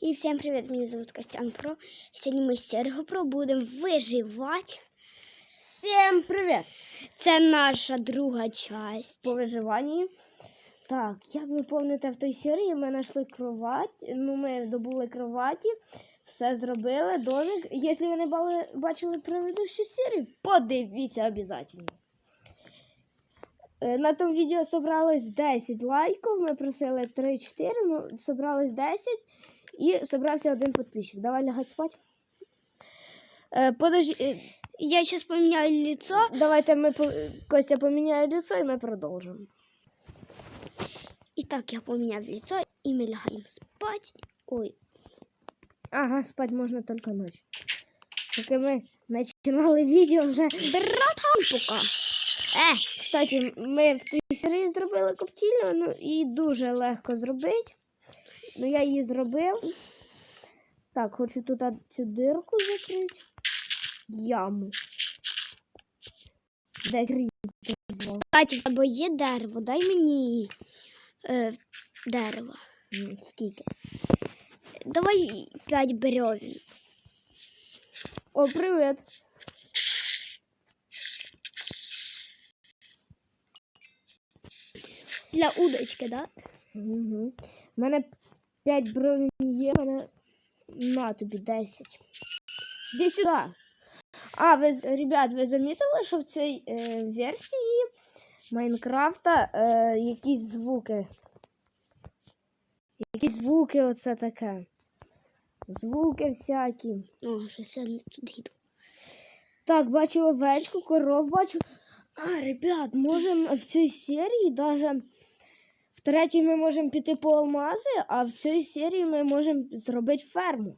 І всім привіт! Мене звуть Костян Про. Сьогодні ми з Серго Про будемо виживати. Всем привет! Це наша друга часть. По виживанні. Так, як ви пам'ятаєте, в той серії ми знайшли кровать, ну ми добули кроваті, все зробили, домик. Якщо ви не бачили предыдущу серію, подивіться обов'язково. Е, На тому відео собралось 10 лайків, ми просили 3-4, ну собралось 10 і собрався один підписчик. Давай лягать спать. Е, подожди, е, Я зараз поміняю лицо. Давайте ми Костя поміняє лицо і ми продовжимо. І так я поміняв лицо і ми лягаємо спати. Ой, Ага, спать можна тільки ночі. Поки ми починали відео вже. братан пока. Е, Кстати, ми в тій серії зробили коптільню, ну і дуже легко зробити. Ну я її зробив. Так, хочу тут цю дирку закрити. Яму. Де взяв? Катя, в тебе є дерево, дай мені е, дерево. Скільки? Давай 5 бревен. О, привіт. Для удочки, да? Угу. У мене 5 бронь є, на тобі 10. Іди сюди. А, ви, ребят, ви замітили, що в цій е, версії Майнкрафта е, якісь звуки. Якісь звуки оце таке. Звуки всякі. О, щось я не туди йду. Так, бачу овечку, коров бачу. А, ребят, можемо в цій серії даже. В третій ми можемо піти по алмази, а в цій серії ми можемо зробити ферму.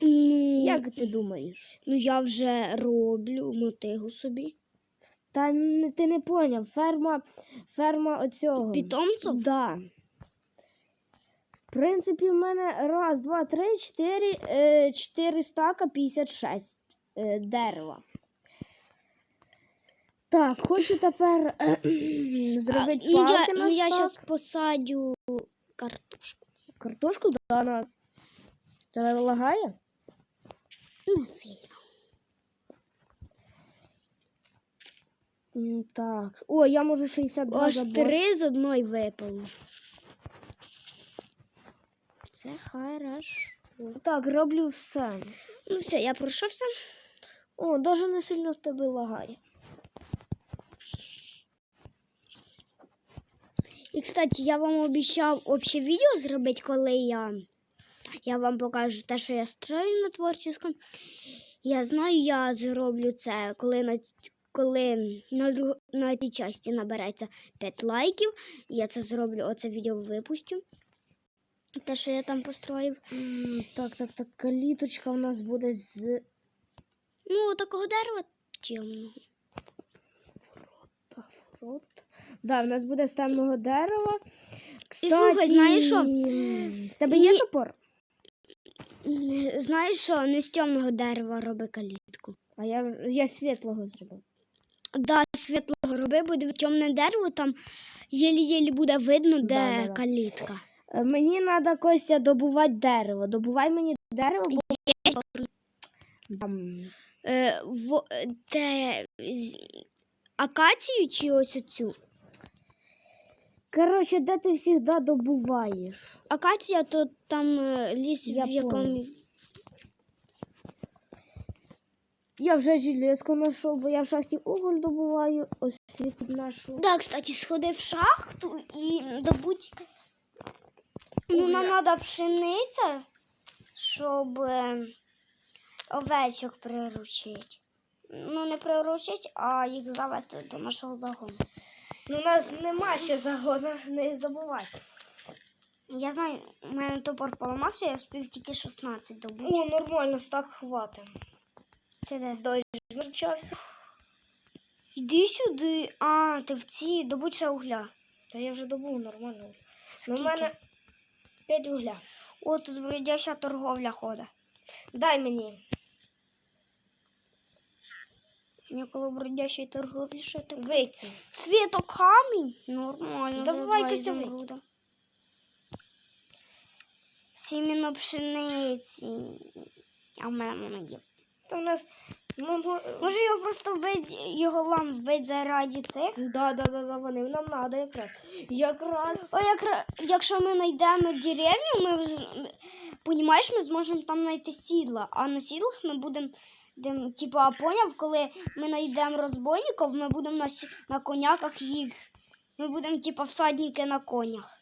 Ну, Як ти думаєш? ну я вже роблю мотигу собі. Та ти не поняв, ферма, ферма оцього. Питомців? Да. В принципі, в мене раз, два, три, чотири, е, чотири стака 56 е, дерева. Так, хочу тепер е, зробити ну, я, палки на ну, я зараз посадю картошку. Картошку да, на. Тебе лагає? Не сильно. Так. О, я можу 62 Аж забор. три з одної випало. Це хорошо. Так, роблю все. Ну все, я пройшовся. О, навіть не сильно в тебе лагає. І, кстати, я вам обіцяв обще відео зробити, коли я, я вам покажу те, що я строю на творческом. Я знаю, я зроблю це, коли на, коли на, на цій часті набереться 5 лайків. Я це зроблю, оце відео випустю. Те, що я там построїв. Так, так, так, каліточка у нас буде з Ну, такого дерева темного. Так, фрут. Да, в нас буде з темного дерева. Кстати, слухай, знаєш що? в Тебе є Ні. топор? Знаєш що, не з темного дерева роби калітку. А я, я світлого зробив. Да, світлого роби, буде темне дерево, там єлі-єлі буде видно, де Да-да-да. калітка. Е, Мені треба Костя добувати дерево. Добувай мені дерево, бо там. Е, во, е, де з- акацію чи ось оцю? Коротше, де ти завжди добуваєш? Акація то там е, ліс, Я в якому. Я вже железку знайшов, бо я в шахті уголь добуваю. Ось світ нашу. Да, кстати, сходи в шахту і добудь. Ну, нам треба пшениця, щоб е, овечок приручити. Ну, не приручити, а їх завести до нашого загону. Ну, у нас нема ще загону, не забувай. Я знаю, у мене топор поламався, я спів тільки 16 добути. О, нормально, так хватить. Ти де? Дощ почався. Йди сюди. А, ти в ці добудь ще угля. Та я вже добув нормально. Ну, Скільки? у мене 5 вугля. О, тут бродяща торговля ходить. Дай мені. Ніколи бродящої торговлі ще так. Викинь. Світок камінь? Нормально. Давай, Костя, ізумруда. Сіміно пшениці. А в мене воно є. То в нас. Може його просто вбить, його лам вбить заради цих? Да, да, да, да, вони нам треба якраз. Якраз. О, як, якщо ми знайдемо деревню, ми понімаєш, ми зможемо там знайти сідла. А на сідлах ми будемо. Будем- Типа, поняв, коли ми знайдемо розбойників, ми будемо на, на коняках їх. Ми будемо, типа, всадники на конях.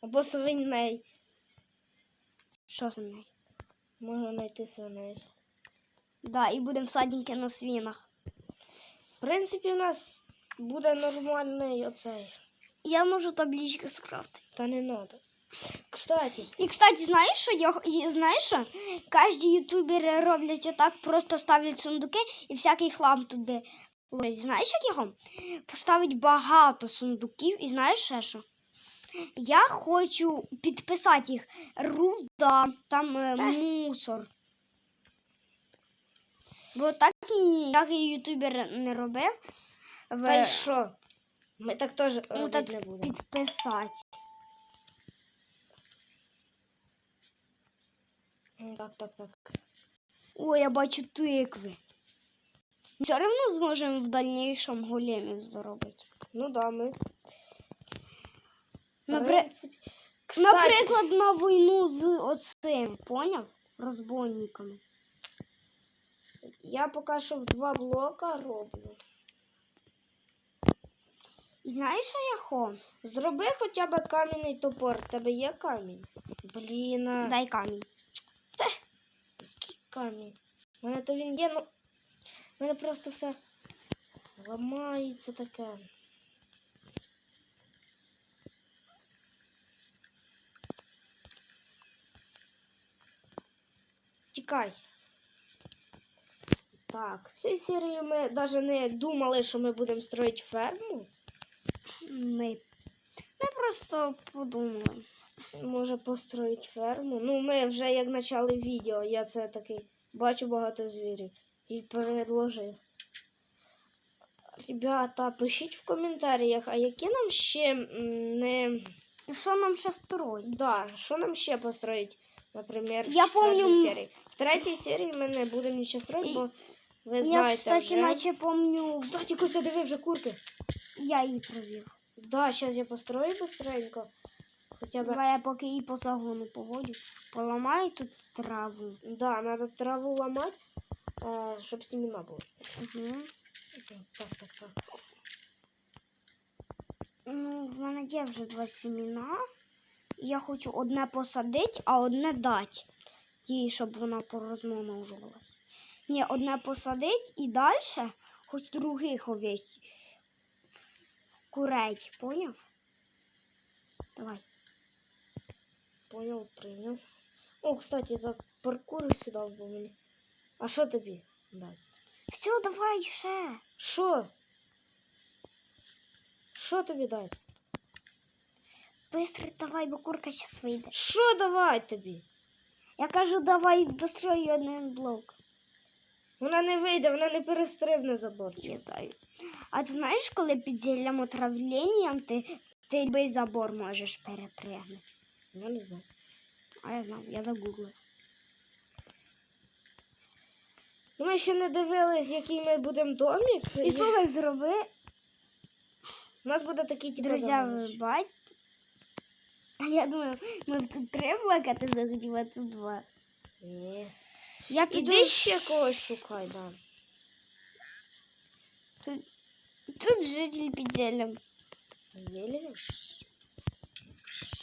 Або свиней. Що нею? Можна знайти свиней. Да, і будемо всадники на свинах. В принципі, у нас буде нормальний оцей. Я можу таблички скрафтити. Та не треба. Кстати, І, кстати, знаєш, що я знаєш, що кожні ютубери роблять отак, просто ставлять сундуки і всякий хлам туди. Знаєш, як його? Поставить багато сундуків, і знаєш ще що? Я хочу підписати їх руда, там е, мусор. Бо так ніякий ютубер не робив. В... та й що? Ми так теж ну, робити так не будемо. підписати. Так, так, так. Ой, я бачу тикви. Все одно зможемо в дальнейшем големів заробити. Ну да, ми. Напри... Кстати, Наприклад, на війну з оцими, поняв? Розбойниками. я поки що в два блока роблю. І знаєш, що я хо? Зроби хоча б кам'яний топор. В тебе є камінь? Блін. Дай камінь. Який камінь? У мене то він є, ну. У мене просто все ламається таке. Тікай. Так, в цій серії ми навіть не думали, що ми будемо строїти ферму. Ми... Ми просто подумали. Може построїть ферму. Ну, ми вже як почали відео, я це такий бачу багато звірів і предложив. Ребята, пишіть в коментарях, а які нам ще не. Що нам ще строїть? Да, що нам ще построїть? Наприклад, в Я четвертій помню, серії. В третій серії ми не будемо нічого строїти, бо ви Я, знаєте. кстати, вже. наче помню, Кстати, Костя, диви вже курки. я її провів. Да, зараз я построю быстренько. Хоча б. Давай я поки її по загону поводю. Поламаю тут траву. Да, надо траву ламати, е, щоб сімена було. Угу. Так, так, так. Ну, в мене є вже два сіміна. Я хочу одне посадити, а одне дати. Їй, щоб вона порозмножувалась. Ні, одне посадити і далі хоч других овець. Курей, поняв? Давай. Понял, прийняв. О, кстати, за паркур сюди був мені. А що тобі? Дай. Все, давай ще. Що? Що тобі дати? Быстро давай, бо курка зараз вийде. Що давай тобі? Я кажу, давай дострою один блок. Вона не вийде, вона не перестрибне заборчик. Я знаю. А ти знаєш, коли під зіллям отравленням ти, ти любий забор можеш перепригнути? Я не знаю. А я знав, я загуглив. Ми ще не дивились, який ми будемо домик. І слухай, зроби, У нас буде такий типу. друзі, ви бачите? А я думаю, ми в тут три блока, ти захотів, а тут два. Ні. Я піду. Іди ще когось шукай, да. Тут, тут житель під зіллям. Зелень?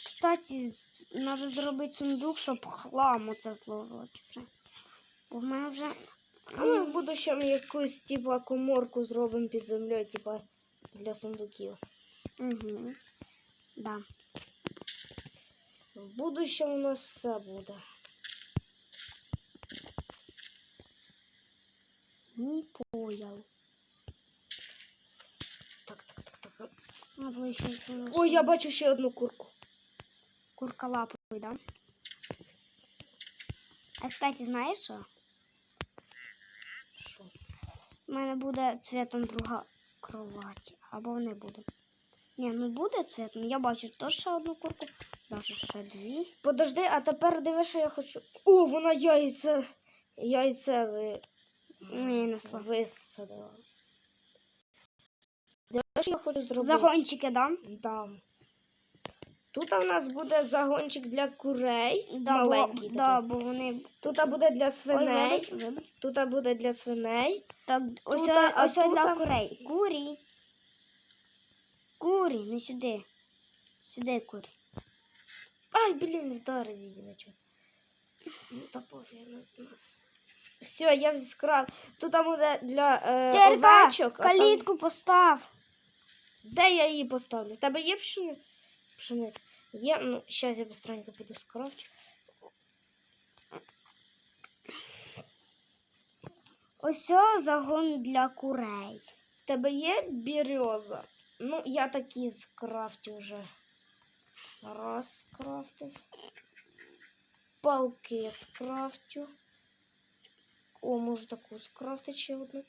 Кстати, треба зробити сундук, щоб хлам оце зложувати вже. Бо в мене вже. А ми в будущому якусь типу коморку зробимо під землею, типу для сундуків. Угу. Да. В будущому у нас все буде. Не понял. Так, так, так, так. Ой, я бачу ще одну курку. Курка лапой, да? А, кстати, знаєш що? Що? У мене буде цвітом друга кровать. Або не буде. Ні, ну буде цвітом. Я бачу теж ще одну курку. Даже ще дві. Подожди, а тепер диви, що я хочу. О, вона яйце. Яйце ви... Винесла. висадила. Диви, що я хочу зробити. Загончики, да? Да. Тут у нас буде загончик для курей. Да, маленький бо, да, бо вони. Тут буде для Ой, свиней. вибач, вибач. Тут буде для свиней. Так, ось, Тут, а ось для курей. Курі. Курі, не сюди. Сюди курі. Ай, блін, вдарив її на чому. Ну, та пофіг нас нас. Все, я скрав. Тут там буде для е, Стерка, овечок. а там- постав. Де я її поставлю? В тебе є пшени... пшениця? Є, ну, зараз я быстренько піду скрафчу. Ось о, загон для курей. В тебе є береза? Ну, я такі скрафтю вже. Раз скрафтив. Палки скрафтю. О, можу таку скрафтити ще одну.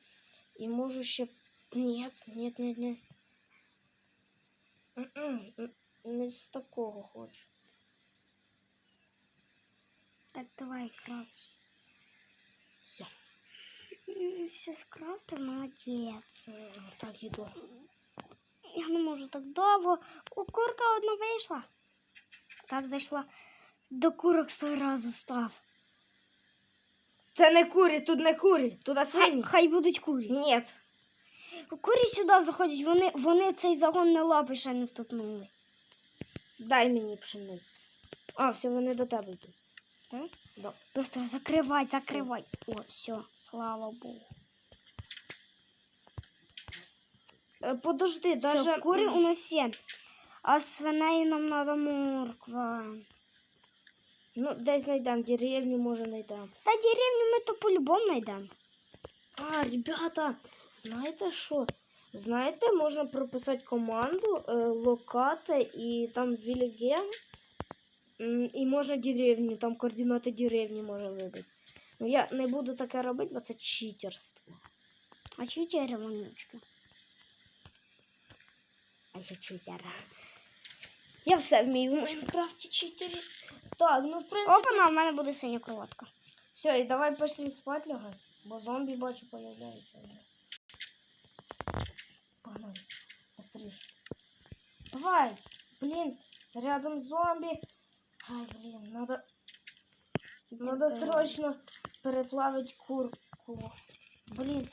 І можу ще. Ні, ні, ні, ні. Не з такого хочу. Так, давай, крафт. Все. Все скрафтив, молодець. Так, іду. Я не можу так довго. У курка одна вийшла. Так зайшла. До курок сразу став. Це не курі, тут не курі, тут свині. Хай, будуть курі. Ні. Курі сюди заходять, вони, вони цей загон не лапи ще не стукнули. Дай мені пшеницю. А, все, вони до тебе йдуть. Так? Да. Быстро закривай, закривай. О, все, слава Богу. Е, Подожди, Все, даже... курі у нас є. А свиней нам треба морква. Ну, десь знайдемо, деревню може знайдемо. Та деревню ми то по-любому знайдемо. А, ребята, знаєте що? Знаєте, можна прописати команду е, локати і там віліге. І можна деревню, там координати деревні можна вибити. Ну, я не буду таке робити, бо це читерство. А чи деревонючки? А я читер. Я все вмію в Майнкрафті читері. Так, ну в принципі. Опа, в мене буде синя кроватка. Все, і давай пошли спать лягати, бо зомбі бачу появляються. Погнали. Быстріше. Давай! Блін, рядом зомбі. Ай, блін, надо, надо срочно переплавити курку. Блін,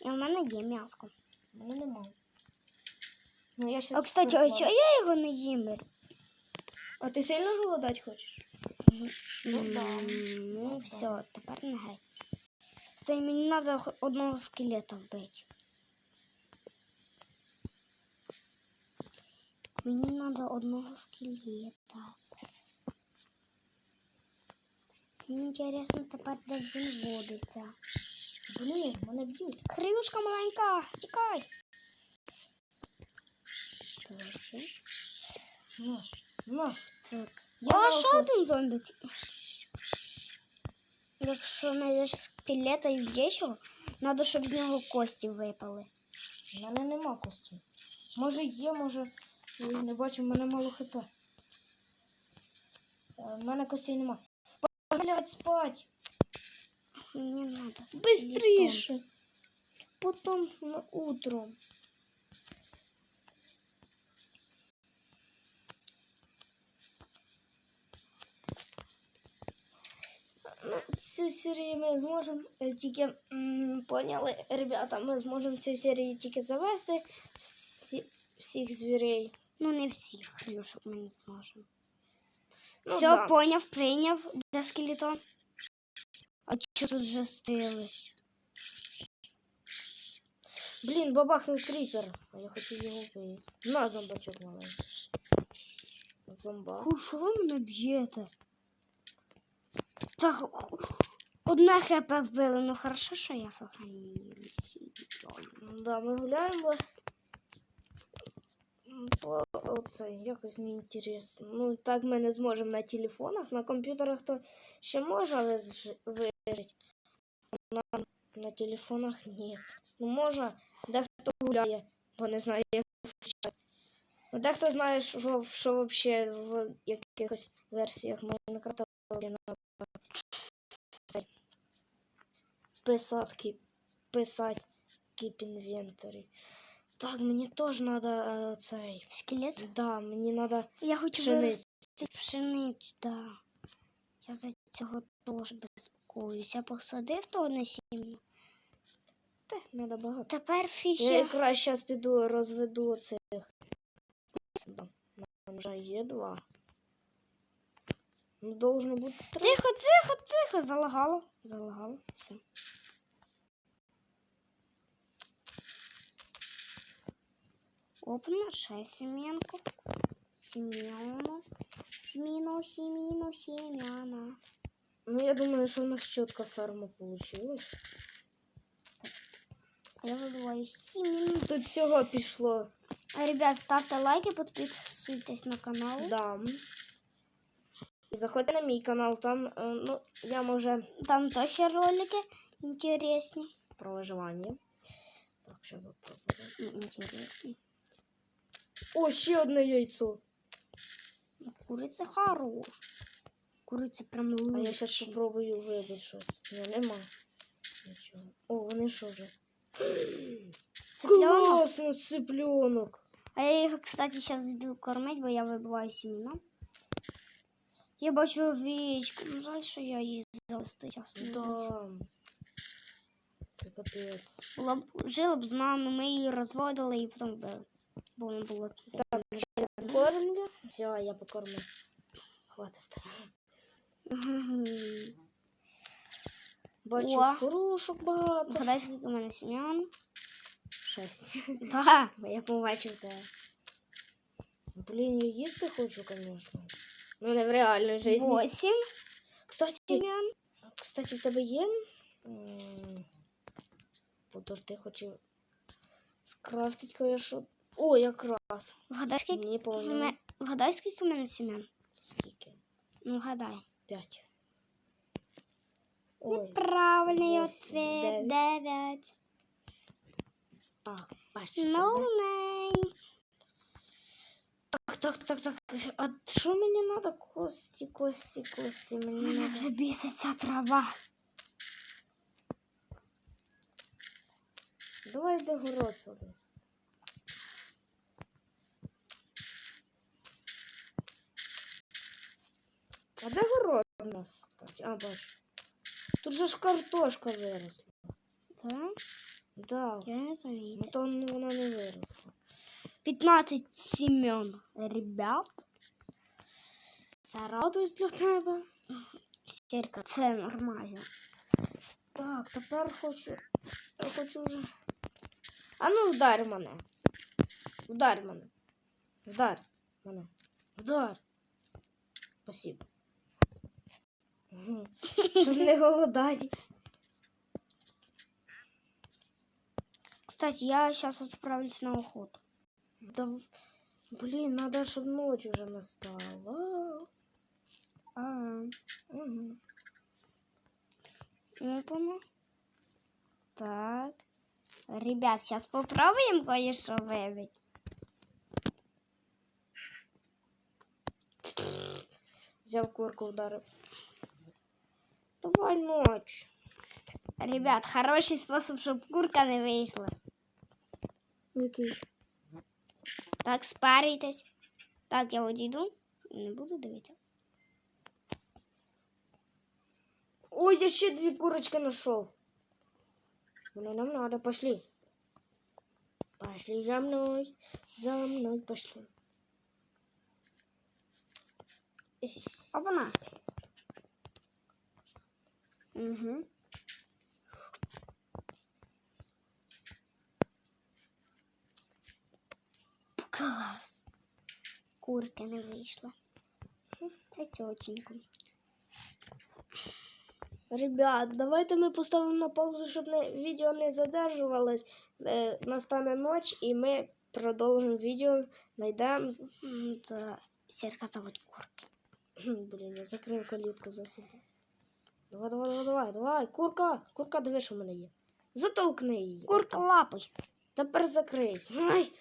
І в мене є м'яско. мене нема. Ну, я щас А кстати, а чого я його не їм? А ти сильно голодати хочеш? Ну, да. М, Ну, Ну, да. все, тепер не геть. Стой, мені треба одного скелета вбити. Мені треба одного скелета. Мені інтересно тепер, де він водиться. Блін, мене б'ють. Крилушка маленька, тікай. Добре. Ну, ну. Так. Я а охоті. один зомбік? Якщо знайдеш скелета і вб'єш його, треба, щоб з нього кості випали. У мене нема костей. Може є, може. Я не бачу, в мене мало хп. Е, В мене костей нема. Блять, спать! Мені треба Быстріше! Потом на утро. Ну, цю серію ми зможемо е, тільки м, поняли, ребята, ми зможемо в цій серії тільки завести всі, всіх звірей. Ну, не всіх хрюшок ми не зможемо. Ну, Все, да. поняв, прийняв. Де скелетон? А що тут вже стили? Блін, бабахнув кріпер, а я хотів його вбити. На зомбачок маленький. Зомба. Ху, що ви мене б'єте? Так, одне хп вбили, ну хорошо, що я сохранив. Да, ми гуляємо. Оце якось неінтересно. Ну, так ми не зможемо на телефонах. На комп'ютерах то ще виж- вижити. На, на телефонах ні. Ну, може, дехто гуляє, бо не знає, як включати. Ну, дехто знає, що, що взагалі в якихось версіях Майнкрафта можна писати, писати keep inventory. Так, мені теж треба цей. Скелет? Да, мені треба Я хочу Пшеницю. виростити пшеницю, да. Я за цього теж безпокоюсь. Я посадив того насіння. Та, треба багато. Тепер Я якраз зараз піду розведу цих. Да. У мене вже є два. Ну, должно бути три. Тихо, тихо, тихо. Залагало. Залагало. Все. Опна, ще сім'янку. Сім'яна. Сіміно, сіміно, сім'яна. Ну, я думаю, що у нас чітка ферма. А я вибиваю сіміно. Тут всього пішло. А, Ребят, ставте лайки, підписуйтесь на канал. Да. І заходьте на мій канал, там, е, ну, я може Там тоже ролики интересней. про виживання. Так, що за так буде. Ну, интересней. О, ще одне яйцо. Ну, Курица хорош. Курица прям А лучше. я зараз спробую вибити щось. Ні, нема. Нічого. О, вони що вже? Цыпленок. Класно, цыпленок. А я их, кстати, сейчас иду кормить, бо я вибиваю семена. Я бачу овечку. Ну, жаль, що я її завести час не можу. Да. Це капець. Була б, жила б з нами, ми її розводили і потім вбили. Бо воно було б все. Кормлю? Все, я покормлю. Хватить з тебе. Мгм. Бачу О. хорошок багато. Вгадай, скільки в мене семян. Шесть. Да. Я побачив тебе. Блін, я їсти хочу, звісно. Ну, не в реальній житті. Восемь Кстати, семян. кстати, в тебе є. м, Подожди, хочу скрафтити кое-що. О, якраз. Вгадай, скільки Мені в повно. мене... Вгадай, скільки в мене семян. Скільки? Ну, вгадай. П'ять. Ой, Правильний восемь, ответ. дев'ять. Дев'ять. так. Ну, тебе. нень. Так, так, так, так. А що мені треба? Кості, кості, кості. Мені Мене треба. вже біситься трава. Давай йди город собі. А де город у нас? А, бачу. Тут же ж картошка виросла. Так? Да. Я не Ну замітила. то ну, вона не виросла. 15 семян. Ребят. Це радость для тебе. Сірка, це нормально. Так, тепер хочу. Я хочу вже. А ну вдарь мене. Вдарь мене. Вдарь мене. Вдарь. Спасибо. Щоб не голодати. Кстати, я сейчас отправлюсь на охоту. Да, блін, надо, щоб ночь уже настала. А, Угу. опа Так. Ребят, сейчас попробуем кое-что выбить. Взяв курку, вдарив. Давай ночь. Ребят, хороший способ, щоб курка не вийшла. Який? Так, спаритесь. Так, я одійду. Не буду дивитися. Ой, я ще дві курочки знайшов. Вони нам надо, пошли. Пошли за мною. За мною пошли. Опана. Угу. Клас. Курка не вийшла. Це тьотенько. Ребят, давайте ми поставимо на паузу, щоб не, відео не задержувалось. Е, настане ніч і ми продовжимо відео. Найдемо. М, Це сірка зовуть курки. Блін, я закрив калітку за собою. Давай, давай, давай, давай, давай. Курка, курка, диви, що в мене є. Затолкни її. Курка лапой. Тепер закрий. Ай.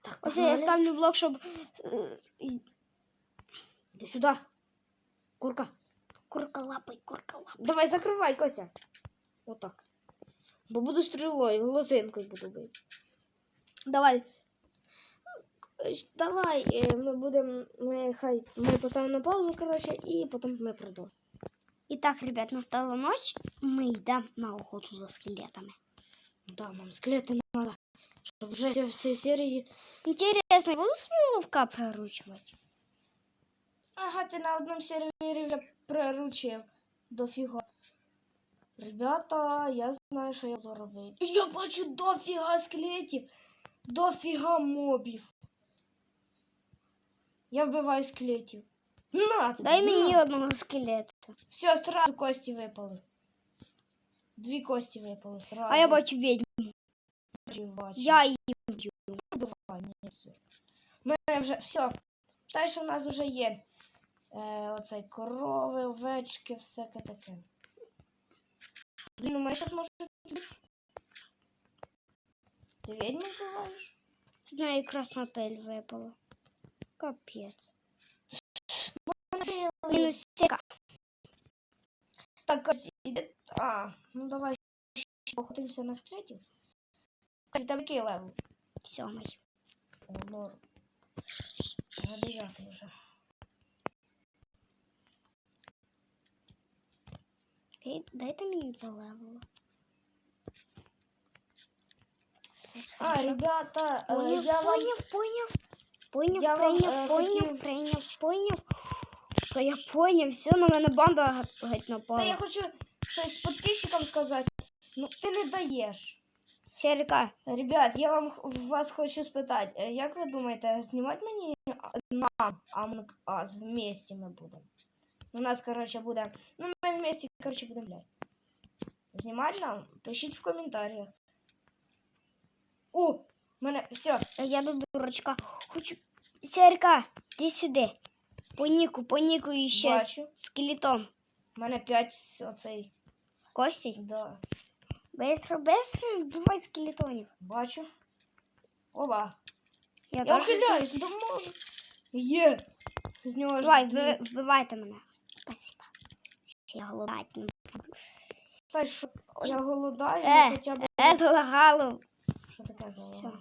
Так, Ось я погнали. ставлю блок, щоб. е, з- Іди сюди. Курка. Курка лапай, курка лапай. Давай, закривай, Кося. Отак. Бо буду стрілою, глазинкою буду бити. Давай. Е, Давай, е, ми будемо. Ми хай ми поставимо на паузу, коротше, і потім ми продовжимо. І так, ребят, настала ночь. Ми йдемо на охоту за скелетами. Да, нам скелети треба. Щоб вже в цій серії. Інтересно, я буду собі вовка приручувати? Ага, ти на одному сервері вже приручив. Дофіга. Ребята, я знаю, що я буду робити. Я бачу дофіга скелетів, дофіга мобів. Я вбиваю скелетів. На, тобі, Дай на. мені одного скелета. Все, сразу кості випали. Дві кості випали сразу. А я бачу відьму. Бачу, бачу. Я її вб'ю. Вбиваю, ні, все. У мене вже все. Те, що в нас вже є. Е, оцей корови, овечки, всяке таке. Блін, у мене зараз може бути. Ти відьму вбиваєш? З неї красна пель випала. Капець. Мінус сіка. Так, ось іде. А, ну давай ще походимося на скелетів. Так, там який левел? Сьомий. О, норм. На дев'ятий вже. Дай- Дайте мені два левела. Так, А, хорошо. ребята, е, Поняв, я вам поняв, поняв. Поняв, Я вам, прийняв, е, поняв, хотів- прийняв, поняв. Та я поняв, все, на мене банда геть Та я хочу щось підписчикам сказати. Ну, ти не даєш. Серика, Ребят, я вам вас хочу спитати, е, як ви думаєте, знімати мені нам Among Us вместе ми будемо? У нас, коротше, буде. Ну, ми вместе, коротше, будемо блядь. Знімати нам? Пишіть в коментарях. О! Мене все. я до дурачка. Хочу. Серика, іди сюди. По ніку, по ніку і ще Бачу. скелетон. У мене 5 оцей. Костій, Да. быстро, быстро вбивай скелетонів. Бачу. Оба. Я, Я теж ухиляюсь, да можу. Є. З нього ж. Давай, дві. ви, вбивайте мене. Спасибо. Я голодать не буду. Та що, я голодаю, Е, ну, хоча б. Е, залагало. Що таке за Всё.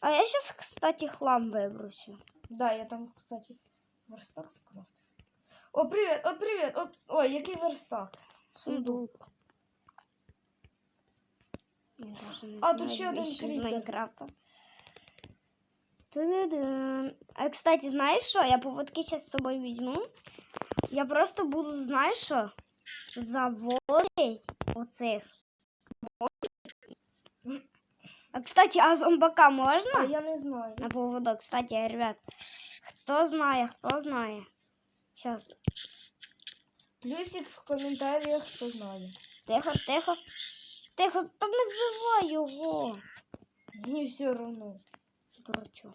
А я сейчас, кстати, хлам выброшу. Да, я там, кстати, верстак скрафтив. О, привіт, о, привіт. О, ой, який верстак. Сундук. Я даже не А, тут ще один вещи из крипер. Майнкрафта. Ту-ду-ду. А, кстати, знаешь что? Я поводки сейчас с собой возьму. Я просто буду, знаешь что? Заводить оцих. А, кстати, а зомбака можно? А я не знаю. на поводок. Кстати, ребят, кто знает, кто знает. Сейчас, Плюсик в коментарях, хто знає. тихо, тихо. Тихо, та не вбивай його. Мені все одно. Дурачок.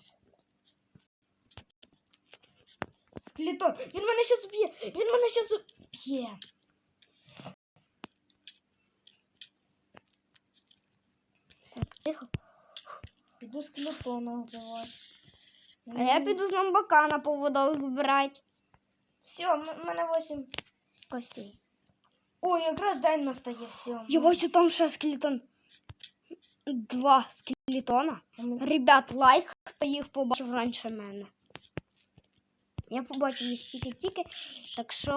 Скелетон. Він мене щас уб'є. Він мене щас уб'є. Так, тихо. Піду скелетона вбивати. А я піду з зомбака на поводок брати. Все, м- мене 8. Костей. О, якраз день настає, все. Я бачу там ще скелетон. Два скелетона. Ребят, лайк, хто їх побачив раніше мене. Я побачив їх тільки-тільки. Так що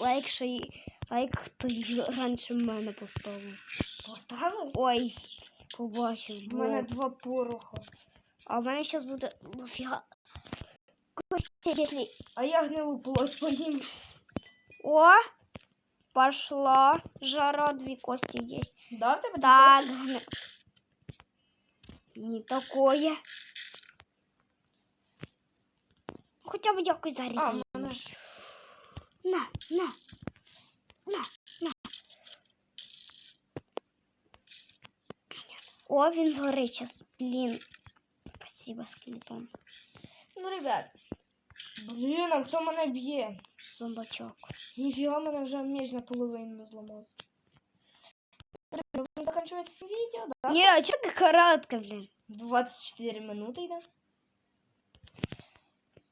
лайк, що й- лайк, хто їх раніше мене поставив. Поставив? Ой, побачив. У мене два пороха. А в мене зараз буде дофіга. Костя, якщо... А я гнилу плоть поїм. О! Пошла. Жара, дві кості є. Да, в тебе Так. гни- Не такое. Хоча б якось А, в зарізати. мене ж. На, на. На, на. О, він згорить час. Блін. Спасибо, скелетон. Ну, ребят. Блін, а хто мене б'є? Зомбачок. Ніфіга мене вже меч наполовину зламав. Будемо закінчувати це відео, да? Не, а чого така коротка, блін? 24 минути йде.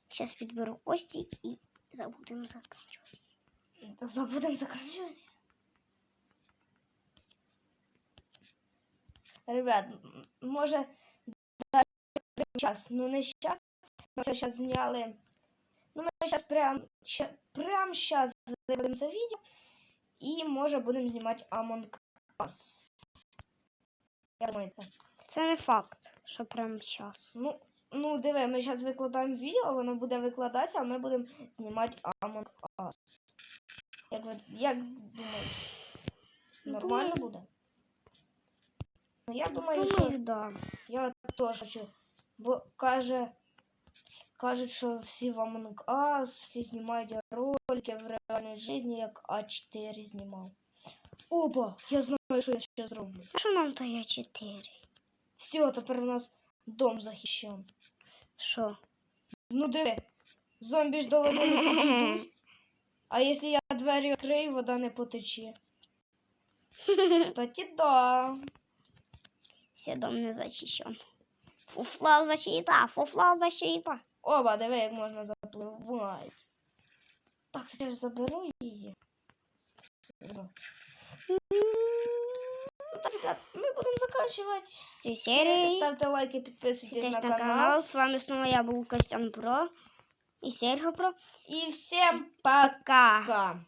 Зараз підберу кості і забудемо закінчувати. Забудемо закінчувати. Ребят, м- може дати час, ну не зараз. Ми зараз зняли. Ну, ми зараз прям, ща, прям зараз викладемо це відео. І може будемо знімати Among Us. Як думаєте? Це не факт, що прямо зараз. Ну, ну диви, ми зараз викладаємо відео, воно буде викладатися, а ми будемо знімати Among Us. Як, ви, як думаєте? Нормально Думаю. буде? Ну, я думаю, Думаю, що да. я теж хочу. Бо каже, кажуть, що всі в Among Us, всі знімають ролики в реальній житті, як А4 знімав. Опа, я знаю, що я ще зроблю. Що нам то є 4? Все, тепер у нас дом захищен. Що? Ну диви, зомбі ж до води не підійдуть. А якщо я двері відкрию, вода не потече. Кстати, да. Все дом не зачищен. Фуфла защита, фуфла защита. Оба, диви, як можна запливати. Так, я ж заберу її. Заберу. Ну так, ребят, ми будемо закінчувати. З цієї Всі серії. Ставте лайки, підписуйтесь Підписуйтесь на на канал. канал. С вами снова я был Костян Про и Серго Про. І всім пока. Пока.